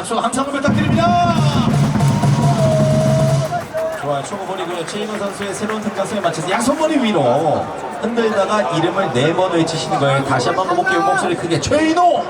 박수 함성을 부탁드립니다. 좋아요. 초고볼이 그 최인호 선수의 새로운 등장성에 맞춰서 양손머리 위로 흔들다가 이름을 네 번 외치시는 거예요. 다시 한 번 호흡기 목소리 크게 최인호!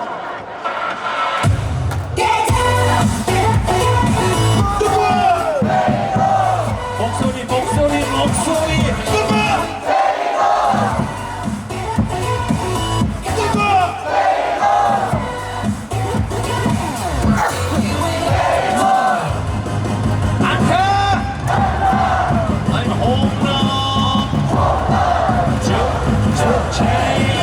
Thanks.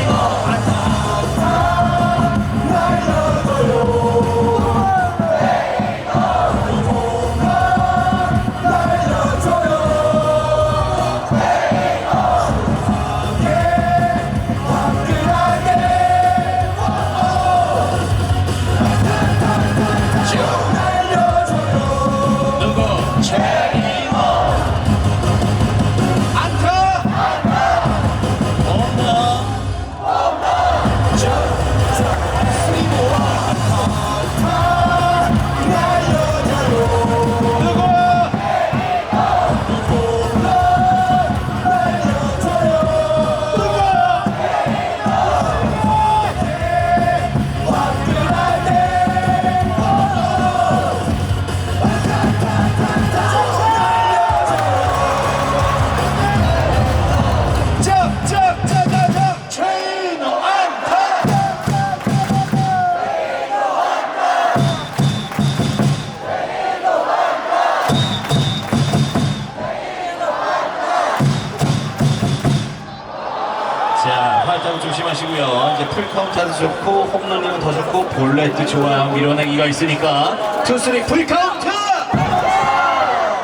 자, 활짝 조심하시고요. 이제 풀카운트도 좋고, 홈런이면 더 좋고, 볼넷도 좋아요. 밀어내기가 있으니까. 투스리 풀카운트!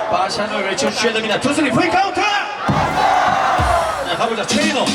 파션을 외쳐주셔야 됩니다. 투스리 풀카운트! 자, 가보자. 최인호.